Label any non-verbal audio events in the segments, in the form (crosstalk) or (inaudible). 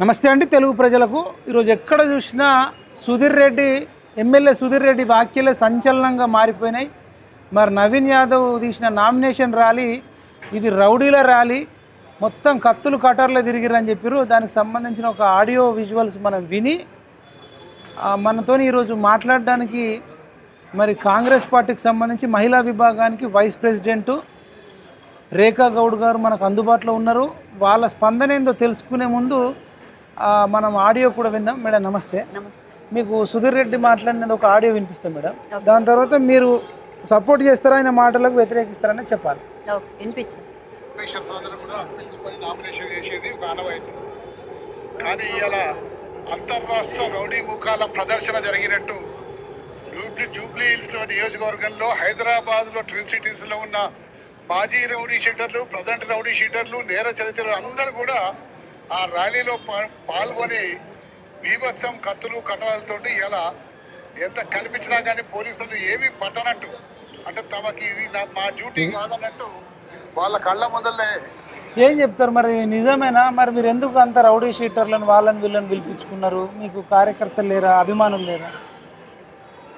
నమస్తే అండి తెలుగు ప్రజలకు. ఈరోజు ఎక్కడ చూసినా సుధీర్ రెడ్డి ఎమ్మెల్యే సుధీర్ రెడ్డి వ్యాఖ్యలే సంచలనంగా మారిపోయినాయి. మరి నవీన్ యాదవ్ తీసిన నామినేషన్ ర్యాలీ ఇది రౌడీల ర్యాలీ. మొత్తం కత్తులు కటర్లు తిరిగిరని చెప్పారు దానికి సంబంధించిన ఒక ఆడియో విజువల్స్ మనం విని మనతో మనతోని ఈరోజు మాట్లాడడానికి మరి కాంగ్రెస్ పార్టీకి సంబంధించి మహిళా విభాగానికి వైస్ ప్రెసిడెంటు రేఖా గౌడ్ గారు మనకు అందుబాటులో ఉన్నారు. వాళ్ళ స్పందన ఏందో తెలుసుకునే ముందు మనం ఆడియో కూడా విందాం. మేడం నమస్తే. మీకు సుధీర్ రెడ్డి మాట్లాడినది ఒక ఆడియో వినిపిస్తాం మేడం. దాని తర్వాత మీరు సపోర్ట్ చేస్తారా? ఆయన మాటలకు వ్యతిరేకిస్తారని చెప్పాలి. ఓకే వినిపించు నామినేషన్స్ అందరూ కూడా పిలుచుకొని నామినేషన్ చేసేది ఒక ఆనవాయితీ. కానీ ఇలా అంతర్రాష్ట్ర రౌడీ ముఖాల ప్రదర్శన జరిగినట్టు జూబ్లీ జూబ్లీ హిల్స్ నియోజకవర్గంలో హైదరాబాద్లో ట్విన్ సిటీస్లో ఉన్న మాజీ రౌడీ షీటర్లు ప్రజెంట్ రౌడీ షీటర్లు నేర చరిత్రలు అందరూ కూడా ఆ ర్యాలీలో పాల్గొని బీభత్సం కత్తులు కటాలతోటి ఇలా ఎంత కనిపించినా కానీ పోలీసులు ఏమీ పట్టనట్టు. అంటే తమకి ఇది మా డ్యూటీ కాదన్నట్టు వాళ్ళ కళ్ళ ముందలే ఏం చెప్తారు మరి? నిజమేనా? మరి మీరు ఎందుకు అంత రౌడీ షీటర్లను వాళ్ళని వీళ్ళని పిలిపించుకున్నారు? మీకు కార్యకర్తలు లేరా? అభిమానులు లేరా?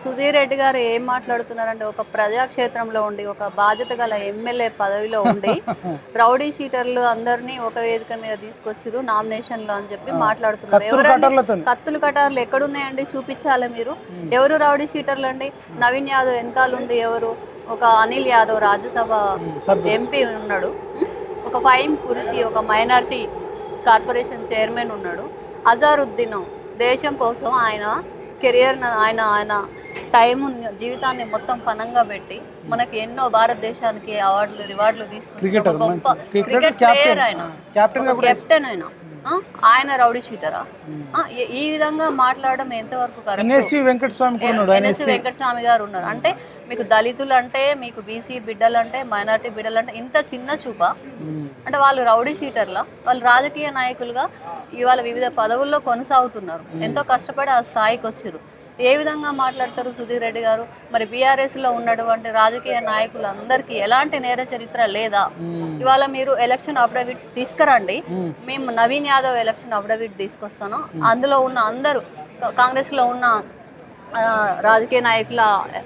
సుధీర్ రెడ్డి గారు ఏం మాట్లాడుతున్నారంటే ఒక ప్రజాక్షేత్రంలో ఉండి ఒక బాధ్యత గల ఎమ్మెల్యే పదవిలో ఉండి (laughs) రౌడీ షీటర్లు అందరినీ ఒక వేదిక మీద తీసుకొచ్చిరు నామినేషన్లు అని చెప్పి మాట్లాడుతున్నారు. కత్తులు ఎవరండి? కటర్లతో కత్తులు కటార్లు ఎక్కడున్నాయండి? చూపించాలి మీరు? ఎవరు రౌడీ షీటర్లు అండి నవీన్ యాదవ్ వెనకాల ఉంది ఎవరు? ఒక అనిల్ యాదవ్ రాజ్యసభ. ఎంపీ ఉన్నాడు? ఒక ఫైమ్ పురుషి ఒక మైనారిటీ కార్పొరేషన్ చైర్మన్ ఉన్నాడు. అజారుద్దీన్ దేశం కోసం ఆయన కెరియర్ ఆయన ఆయన టైం జీవితాన్ని మొత్తం పనంగా పెట్టి మనకి ఎన్నో భారతదేశానికి అవార్డులు రివార్డులు తీసుకుని గొప్ప క్రికెట్ ప్లేయర్ ఆయన. కెప్టెన్ ఆయన? ఆయన రౌడీ షీటరా ఈ- విధంగా మాట్లాడడం ఎంతవరకు వెంకటస్వామి గారు ఉన్నారు. అంటే మీకు దళితులు అంటే మీకు బీసీ బిడ్డలు అంటే మైనారిటీ బిడ్డలు అంటే ఇంత చిన్న చూప. అంటే వాళ్ళు రౌడీ షీటర్లా? వాళ్ళు రాజకీయ నాయకులుగా ఇవాళ వివిధ పదవుల్లో కొనసాగుతున్నారు. ఎంతో కష్టపడి ఆ స్థాయికి వచ్చారు ఏ విధంగా మాట్లాడతారు సుధీర్ రెడ్డి గారు? మరి బీఆర్ఎస్లో ఉన్నటువంటి రాజకీయ నాయకులందరికీ ఎలాంటి నేర చరిత్ర లేదా. ఇవాళ మీరు ఎలక్షన్ అఫిడవిట్స్ తీసుకురండి. మేము. నవీన్ యాదవ్ ఎలక్షన్ అఫిడవిట్ తీసుకొస్తాను. అందులో ఉన్న అందరూ కాంగ్రెస్లో ఉన్న రాజకీయ నాయకుల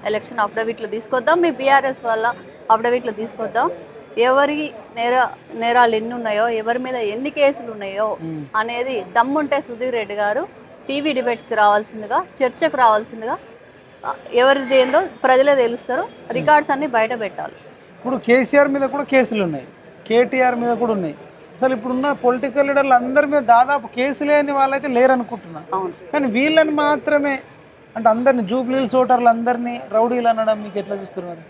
ఎలక్షన్ అఫిడవిట్లు తీసుకొద్దాం. మీ బీఆర్ఎస్ వల్ల అఫిడవిట్లు తీసుకొద్దాం. ఎవరి నేర నేరాలు ఎన్ని ఉన్నాయో ఎవరి మీద ఎన్ని కేసులు ఉన్నాయో. అనేది దమ్ముంటే సుధీర్ రెడ్డి గారు టీవీ డిబేట్కి రావాల్సిందిగా చర్చకు రావాల్సిందిగా ఎవరిది ఏందో ప్రజలే తెలుస్తారు. రికార్డ్స్ అన్ని బయట పెట్టాలి. ఇప్పుడు కేసీఆర్ మీద కూడా కేసులు ఉన్నాయి. కేటీఆర్ మీద కూడా ఉన్నాయి. అసలు ఇప్పుడున్న పొలిటికల్ లీడర్లు అందరి మీద దాదాపు కేసు లేని వాళ్ళైతే లేరనుకుంటున్నా. అవును. కానీ వీళ్ళని మాత్రమే అంటే అందరిని జూబ్లీల్స్ ఓటర్లు అందరినీ రౌడీలు అనడం మీకు ఎట్లా చూస్తున్నారు?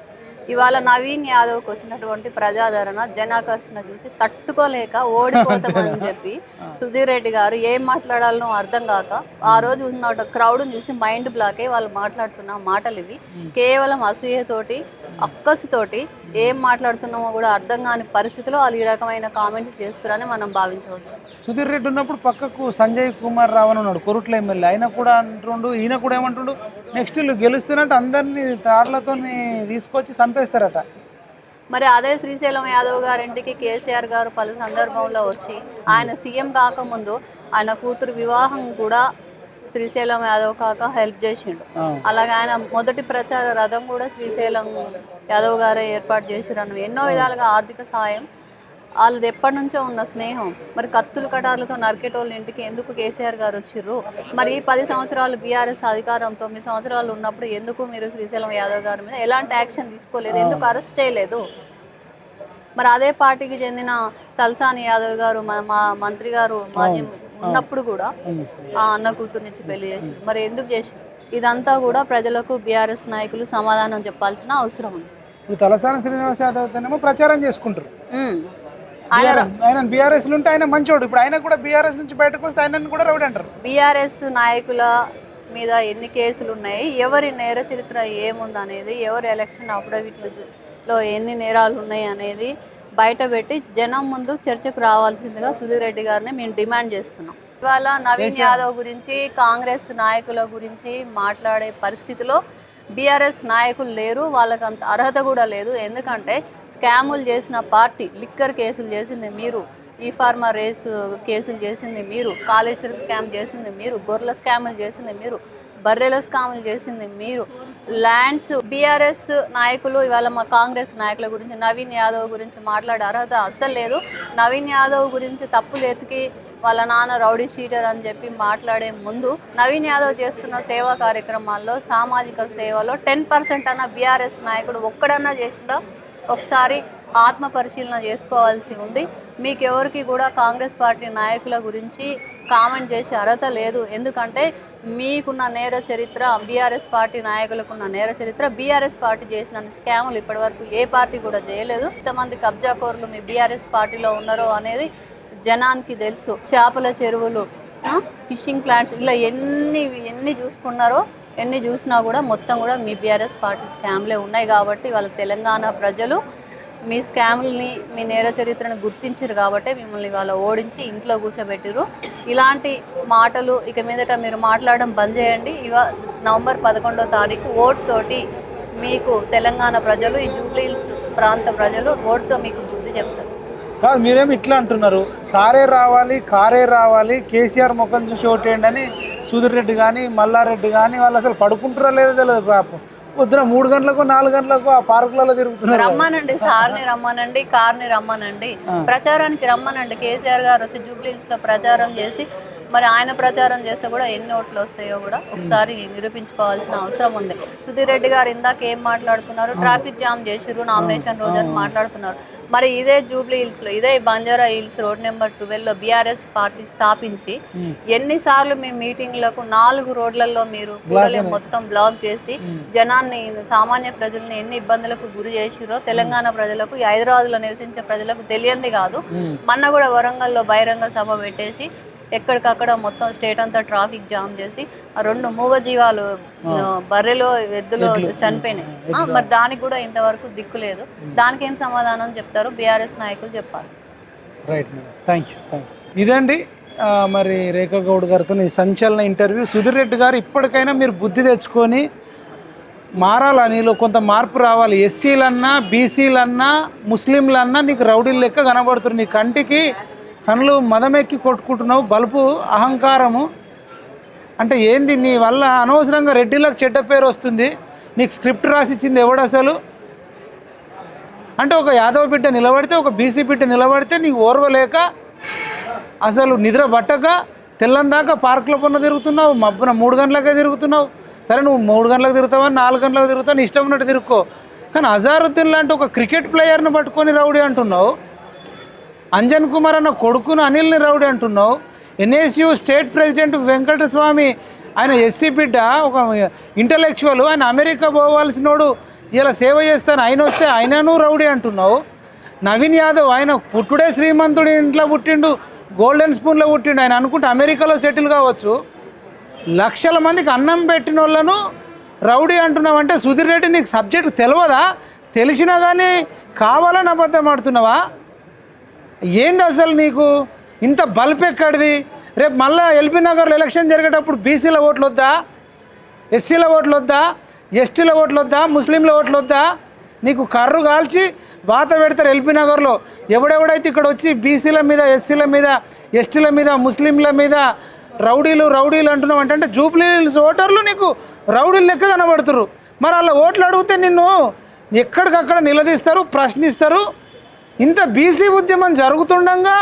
ఇవాళ నవీన్ యాదవ్కి వచ్చినటువంటి ప్రజాదరణ జనాకర్షణ చూసి తట్టుకోలేక ఓడిపోతామని (laughs) చెప్పి సుధీర్ రెడ్డి గారు ఏం మాట్లాడాలనో అర్థం కాక ఆ రోజు ఉన్న క్రౌడ్ని చూసి మైండ్ బ్లాక్ అయ్యి వాళ్ళు మాట్లాడుతున్న మాటలు ఇవి కేవలం అసూయతోటి అక్కసుతోటి ఏం మాట్లాడుతున్నామో కూడా అర్థం కాని పరిస్థితిలో వాళ్ళు ఈ రకమైన కామెంట్స్ చేస్తున్నారని మనం భావించవచ్చు. సుధీర్ రెడ్డి ఉన్నప్పుడు పక్కకు సంజయ్ కుమార్ రావు అని ఉన్నాడు కొరుట్ల ఎమ్మెల్యే. ఆయన కూడా అంటుండు ఈయన కూడా ఏమంటుండు నెక్స్ట్ వీళ్ళు గెలుస్తున్నట్టు అందరినీ తాళ్ళతో తీసుకొచ్చి చంపేస్తారట. మరి అదే శ్రీశైలం యాదవ్ గారింటికి కేసీఆర్ గారు పలు సందర్భంలో వచ్చి ఆయన సీఎం కాకముందు ఆయన కూతురు వివాహం కూడా శ్రీశైలం యాదవ్ కాక హెల్ప్ చేసిండు. అలాగే ఆయన మొదటి ప్రచార రథం కూడా శ్రీశైలం యాదవ్ గారే ఏర్పాటు చేసిరను ఎన్నో విధాలుగా ఆర్థిక సాయం వాళ్ళది ఎప్పటి నుంచో ఉన్న స్నేహం. మరి కత్తులు కటార్లతో నరికేటోళ్ళ ఇంటికి ఎందుకు కేసీఆర్ గారు వచ్చిర్రు? మరి ఈ పది సంవత్సరాలు బీఆర్ఎస్ అధికారం తొమ్మిది సంవత్సరాలు ఉన్నప్పుడు ఎందుకు మీరు శ్రీశైలం యాదవ్ గారి మీద ఎలాంటి యాక్షన్ తీసుకోలేదు? ఎందుకు అరెస్ట్ చేయలేదు? మరి అదే పార్టీకి చెందిన తలసాని యాదవ్ గారు మా- మంత్రి గారు మాజీ ఉన్నప్పుడు కూడా. ఆ అన్న కూతురునిచ్చి పెళ్ళి చేసి మరి ఎందుకు చేసి ఇదంతా కూడా ప్రజలకు బీఆర్ఎస్ నాయకులు సమాధానం చెప్పాల్సిన అవసరం ఉంది. ఇప్పుడు తలసాని శ్రీనివాస్ యాదవ్ ప్రచారం చేసుకుంటారు. ఆయన ఆయన బీఆర్ఎస్ ఉంటే ఆయన మంచోడు. ఇప్పుడు ఆయన కూడా బీఆర్ఎస్ నుంచి బయటకు వస్తే ఆయన కూడా రౌడీ అంటారు. బీఆర్ఎస్ నాయకుల మీద ఎన్ని కేసులు ఉన్నాయి? ఎవరి నేర చరిత్ర ఏముంది అనేది ఎవరి ఎలక్షన్ అఫిడవిట్లు లో ఎన్ని నేరాలు ఉన్నాయి అనేది బయట పెట్టి జనం ముందు చర్చకు రావాల్సిందిగా సుధీర్ రెడ్డి గారిని మేము డిమాండ్ చేస్తున్నాం. ఇవాళ నవీన్ యాదవ్ గురించి కాంగ్రెస్ నాయకుల గురించి మాట్లాడే పరిస్థితిలో బీఆర్ఎస్ నాయకులు లేరు వాళ్ళకి అంత అర్హత కూడా లేదు. ఎందుకంటే స్కాములు చేసిన పార్టీ లిక్కర్ కేసులు చేసింది మీరు ఈ ఫార్మా రేసు కేసులు చేసింది మీరు కాళేశ్వర స్కామ్ చేసింది మీరు గొర్రెల స్కాములు చేసింది మీరు బర్రెల స్కాములు చేసింది మీరు. ల్యాండ్స్ బీఆర్ఎస్ నాయకులు ఇవాళ మా కాంగ్రెస్ నాయకుల గురించి నవీన్ యాదవ్ గురించి మాట్లాడే అర్హత అస్సలు లేదు. నవీన్ యాదవ్ గురించి తప్పులు ఎతికి వాళ్ళ నాన్న రౌడీ షీటర్ అని చెప్పి మాట్లాడే ముందు నవీన్ యాదవ్ చేస్తున్న సేవా కార్యక్రమాల్లో సామాజిక సేవలో టెన్ పర్సెంట్ అన్న బీఆర్ఎస్ నాయకుడు ఒక్కడన్నా చేసినా ఒకసారి ఆత్మ పరిశీలన చేసుకోవాల్సి ఉంది. మీకు ఎవరికి కూడా కాంగ్రెస్ పార్టీ నాయకుల గురించి కామెంట్ చేసే అర్హత లేదు. ఎందుకంటే మీకున్న నేర చరిత్ర బీఆర్ఎస్ పార్టీ నాయకులకున్న నేర చరిత్ర బీఆర్ఎస్ పార్టీ చేసిన స్కాములు ఇప్పటివరకు ఏ పార్టీ కూడా చేయలేదు. ఇంతమంది కబ్జాకోరులు మీ బీఆర్ఎస్ పార్టీలో ఉన్నారో అనేది జనానికి తెలుసు. చేపల చెరువులు ఫిషింగ్ ప్లాంట్స్ ఇలా ఎన్ని ఎన్ని చూసుకున్నారో ఎన్ని చూసినా కూడా మొత్తం కూడా మీ బీఆర్ఎస్ పార్టీ స్కామ్లే ఉన్నాయి కాబట్టి వాళ్ళ తెలంగాణ ప్రజలు మీ స్కామ్ని మీ నేర చరిత్రను గుర్తించారు కాబట్టి మిమ్మల్ని వాళ్ళ ఓడించి ఇంట్లో కూర్చోబెట్టిరు ఇలాంటి మాటలు ఇక మీదట మీరు మాట్లాడడం బంద్ చేయండి. ఇవ నవంబర్ పదకొండో తారీఖు ఓటుతోటి మీకు తెలంగాణ ప్రజలు ఈ జూబ్లీహిల్స్ ప్రాంత ప్రజలు ఓటుతో మీకు బుద్ధి చెప్తారు. కాదు మీరేమి ఇట్లా అంటున్నారు? సారే రావాలి కారే రావాలి కేసీఆర్ ముఖం చూసి ఓటేయండి అని సుధీర్ రెడ్డి కానీ మల్లారెడ్డి కానీ వాళ్ళు అసలు పడుకుంటారా లేదో తెలియదు పాపం. పొద్దున మూడు గంటలకు నాలుగు గంటలకు ఆ పార్కులలో తిరుగుతున్నారు రమ్మనండి సార్ని రమ్మనండి కార్ని రమ్మనండి. ప్రచారానికి రమ్మనండి. కేసీఆర్ గారు వచ్చి జూబ్లీహిల్స్లో ప్రచారం చేసి మరి ఆయన ప్రచారం చేస్తే కూడా ఎన్ని ఓట్లు వస్తాయో కూడా ఒకసారి నిరూపించుకోవాల్సిన అవసరం ఉంది. సుధీర్ రెడ్డి గారు ఇందాక ఏం మాట్లాడుతున్నారు? ట్రాఫిక్ జామ్ చేసిర్రు నామినేషన్ రోజు అని మాట్లాడుతున్నారు. మరి ఇదే జూబ్లీ హిల్స్లో ఇదే బంజారా హిల్స్ రోడ్ నెంబర్ ట్వెల్వ్లో బీఆర్ఎస్ పార్టీ స్థాపించి ఎన్నిసార్లు మీ మీటింగ్లకు నాలుగు రోడ్లలో మీరు మొత్తం బ్లాక్ చేసి జనాన్ని సామాన్య ప్రజల్ని ఎన్ని ఇబ్బందులకు గురి చేసిరో తెలంగాణ ప్రజలకు హైదరాబాద్లో నివసించే ప్రజలకు తెలియంది కాదు. మొన్న కూడా వరంగల్లో బహిరంగ సభ పెట్టేసి ఎక్కడికక్కడ మొత్తం స్టేట్ అంతా ట్రాఫిక్ జామ్ చేసి ఆ రెండు మూగ జీవాలు ఆ, బర్రెలో ఎద్దులో చనిపోయినాయి. మరి దానికి కూడా ఇంతవరకు దిక్కు లేదు. దానికి ఏం సమాధానం చెప్తారు? బీఆర్ఎస్ నాయకులు చెప్పాలి. Right madam thank you thank you ఇదండి మరి రేఖా గౌడ్ గారితో ఈ సంచలన ఇంటర్వ్యూ. సుధీర్ రెడ్డి గారు ఇప్పటికైనా మీరు బుద్ధి తెచ్చుకొని మారాలా నీలో కొంత మార్పు రావాలి. ఎస్సీలన్నా బీసీలన్నా ముస్లింలన్నా నీకు రౌడీలు లెక్క కనబడుతుంది నీ కంటికి కళ్ళు మదమెక్కి కొట్టుకుంటున్నావు బలుపు అహంకారము. అంటే ఏంది నీ వల్ల అనవసరంగా రెడ్డిలకు చెడ్డ పేరు వస్తుంది. నీకు స్క్రిప్ట్ రాసిచ్చింది ఎవడు అసలు? అంటే ఒక యాదవ బిడ్డ నిలబడితే ఒక బీసీ బిడ్డ నిలబడితే నీకు ఓర్వలేక అసలు నిద్ర పట్టక తెల్లందాకా పార్కుల పన్న తిరుగుతున్నావు మబ్బున మూడు గంటలకే తిరుగుతున్నావు. సరే నువ్వు మూడు గంటలకు తిరుగుతావా నాలుగు గంటలకు తిరుగుతావు నీ ఇష్టం ఉన్నట్టు తిరుక్కో. కానీ అజారుద్దీన్ లాంటి ఒక క్రికెట్ ప్లేయర్ని పట్టుకొని రౌడీ అంటున్నావు. అంజన్ కుమార్ అన్న కొడుకును అనిల్ని రౌడీ అంటున్నావు. ఎన్ఎస్యు స్టేట్ ప్రెసిడెంట్ వెంకటస్వామి ఆయన ఎస్సీ బిడ్డ ఒక ఇంటలెక్చువల్ ఆయన అమెరికా పోవాల్సినోడు ఇలా సేవ చేస్తాను ఆయన వస్తే ఆయనను రౌడీ అంటున్నావు. నవీన్ యాదవ్ ఆయన పుట్టుడే శ్రీమంతుడి ఇంట్లో పుట్టిండు గోల్డెన్ స్పూన్లో పుట్టిండు ఆయన అనుకుంటే అమెరికాలో సెటిల్ కావచ్చు. లక్షల మందికి అన్నం పెట్టిన వాళ్ళను రౌడీ అంటున్నావంటే సుధీర్ రెడ్డి నీకు సబ్జెక్ట్ తెలియదా? తెలిసినా కానీ కావాలని అబద్ధం ఆడుతున్నావా? ఏంది అసలు నీకు? ఇంత బల్బ్ ఎక్కడిది? రేపు మళ్ళా ఎల్బీ నగర్లో ఎలక్షన్ జరిగేటప్పుడు బీసీల ఓట్లు వద్దా ఎస్సీల ఓట్లు వద్దా ఎస్టీల ఓట్లు వద్దా ముస్లింల ఓట్లు వద్దా నీకు కర్రు కాల్చి వాత పెడతారు ఎల్బీ నగర్లో. ఎవడెవడైతే ఇక్కడ వచ్చి బీసీల మీద ఎస్సీల మీద ఎస్టీల మీద ముస్లింల మీద రౌడీలు రౌడీలు అంటున్నావు అంటే జూబ్లీ ఓటర్లు నీకు రౌడీలు లెక్క కనబడుతురు మరి అలా ఓట్లు అడిగితే నిన్ను ఎక్కడికక్కడ నిలదీస్తారు ప్రశ్నిస్తారు ఇంత బీసీ ఉద్యమం జరుగుతుండగా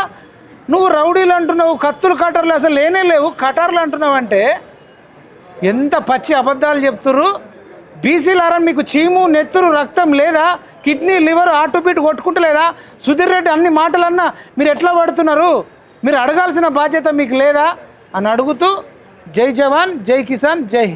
నువ్వు రౌడీలు అంటున్నావు కత్తులు కటర్లు అసలు లేనే లేవు. కటార్లు అంటున్నావు అంటే ఎంత పచ్చి అబద్ధాలు చెప్తుర్రు? బీసీలారా మీకు చీము నెత్తురు రక్తం లేదా? కిడ్నీ లివర్ ఆటుపీటు కొట్టుకుంటలేదా? సుధీర్ రెడ్డి అన్ని మాటలన్నా మీరు ఎట్లా పడుతున్నారు? మీరు అడగాల్సిన బాధ్యత మీకు లేదా? అని అడుగుతూ జై జవాన్ జై కిసాన్ జై హింద్.